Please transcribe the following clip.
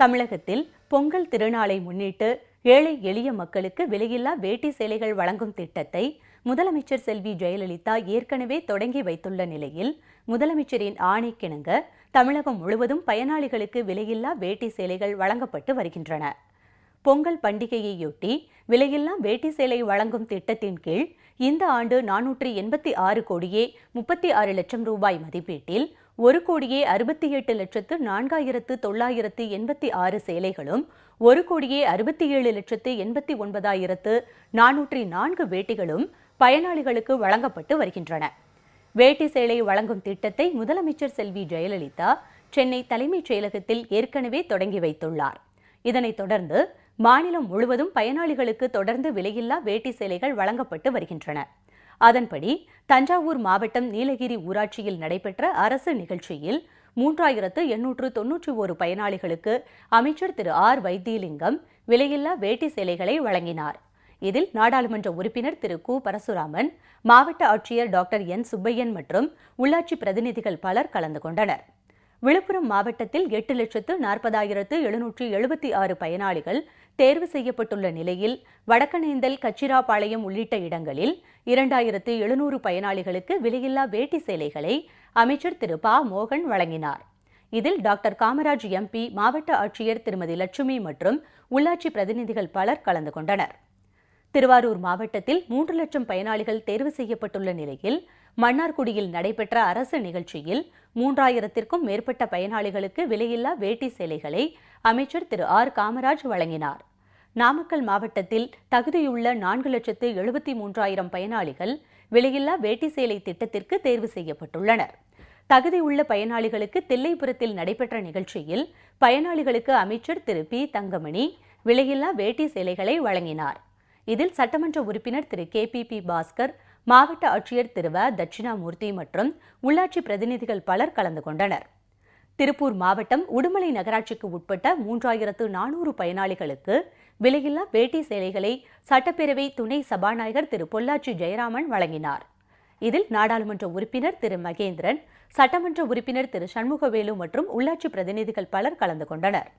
தமிழகத்தில் பொங்கல் திருநாளை முன்னிட்டு ஏழை எளிய மக்களுக்கு விலையில்லா வேட்டி சேலைகள் வழங்கும் திட்டத்தை முதலமைச்சர் செல்வி ஜெயலலிதா ஏற்கனவே தொடங்கி வைத்துள்ள நிலையில் முதலமைச்சரின் ஆணைக்கிணங்க தமிழகம் முழுவதும் பயனாளிகளுக்கு விலையில்லா வேட்டி சேலைகள் வழங்கப்பட்டு வருகின்றன. பொங்கல் பண்டிகையையொட்டி விலையில்லா வேட்டி சேலை வழங்கும் திட்டத்தின் கீழ் இந்த ஆண்டு நானூற்றி எண்பத்தி ஆறு கோடியே முப்பத்தி ஆறு லட்சம் ரூபாய் மதிப்பீட்டில் ஒரு கோடியே அறுபத்தி எட்டு லட்சத்து நான்காயிரத்து தொள்ளாயிரத்து எண்பத்தி ஆறு சேலைகளும் ஒரு கோடியே அறுபத்தி ஏழு லட்சத்து எண்பத்தி ஒன்பதாயிரத்து நானூற்றி நான்கு வேட்டிகளும் பயனாளிகளுக்கு வழங்கப்பட்டு வருகின்றன. வேட்டி சேலை வழங்கும் திட்டத்தை முதலமைச்சர் செல்வி ஜெயலலிதா சென்னை தலைமைச் செயலகத்தில் ஏற்கனவே தொடங்கி வைத்துள்ளார். இதனைத் தொடர்ந்து மாநிலம் முழுவதும் பயனாளிகளுக்கு தொடர்ந்து விலையில்லா வேட்டி சேலைகள் வழங்கப்பட்டு வருகின்றன. அதன்படி தஞ்சாவூர் மாவட்டம் நீலகிரி ஊராட்சியில் நடைபெற்ற அரசு நிகழ்ச்சியில் மூன்றாயிரத்து எண்ணூற்று தொன்னூற்றி ஒரு பயனாளிகளுக்கு அமைச்சர் திரு ஆர் வைத்தியலிங்கம் விலையில்லா வேட்டி சேலைகளை வழங்கினார். இதில் நாடாளுமன்ற உறுப்பினர் திரு கு. பரசுராமன் மாவட்ட ஆட்சியர் டாக்டர் என். சுப்பையன் மற்றும் உள்ளாட்சி பிரதிநிதிகள் பலர் கலந்து கொண்டனர். விழுப்புரம் மாவட்டத்தில் எட்டு லட்சத்து நாற்பதாயிரத்து எழுநூற்றி எழுபத்தி ஆறு பயனாளிகள் தேர்வு செய்யப்பட்டுள்ள நிலையில் வடக்கணேந்தல் கச்சிராபாளையம் உள்ளிட்ட இடங்களில் இரண்டாயிரத்து எழுநூறு பயனாளிகளுக்கு விலையில்லா வேட்டி சேலைகளை அமைச்சர் திரு. பா. மோகன் வழங்கினார். இதில் டாக்டர் காமராஜ் எம்பி மாவட்ட ஆட்சியர் திருமதி லட்சுமி மற்றும் உள்ளாட்சி பிரதிநிதிகள் பலர் கலந்து கொண்டனர். திருவாரூர் மாவட்டத்தில் மூன்று லட்சம் பயனாளிகள் தேர்வு செய்யப்பட்டுள்ள நிலையில் மன்னார்குடியில் நடைபெற்ற அரசு நிகழ்ச்சியில் மூன்றாயிரத்திற்கும் மேற்பட்ட பயனாளிகளுக்கு விலையில்லா வேட்டி சேலைகளை அமைச்சர் திரு ஆர். காமராஜ் வழங்கினார். நாமக்கல் மாவட்டத்தில் தகுதியுள்ள நான்கு லட்சத்து எழுபத்தி மூன்றாயிரம் பயனாளிகள் விலையில்லா வேட்டி சேலை திட்டத்திற்கு தேர்வு செய்யப்பட்டுள்ளனர். தகுதியுள்ள பயனாளிகளுக்கு தில்லைபுரத்தில் நடைபெற்ற நிகழ்ச்சியில் பயனாளிகளுக்கு அமைச்சர் திரு. பி. தங்கமணி விலையில்லா வேட்டி சேலைகளை வழங்கினார். இதில் சட்டமன்ற உறுப்பினர் Thiru. K. P. P. Baskar மாவட்ட ஆட்சியர் திரு தட்சிணாமூர்த்தி மற்றும் உள்ளாட்சி பிரதிநிதிகள் பலர் கலந்து கொண்டனர். திருப்பூர் மாவட்டம் உடுமலை நகராட்சிக்கு உட்பட்ட மூன்றாயிரத்து நானூறு பயனாளிகளுக்கு விலையில்லா வேட்டி சேலைகளை சட்டப்பேரவை துணை சபாநாயகர் திரு பொள்ளாச்சி ஜெயராமன் வழங்கினார். இதில் நாடாளுமன்ற உறுப்பினர் திரு மகேந்திரன் சட்டமன்ற உறுப்பினர் திரு சண்முகவேலு மற்றும் உள்ளாட்சி பிரதிநிதிகள் பலர் கலந்து கொண்டனர்.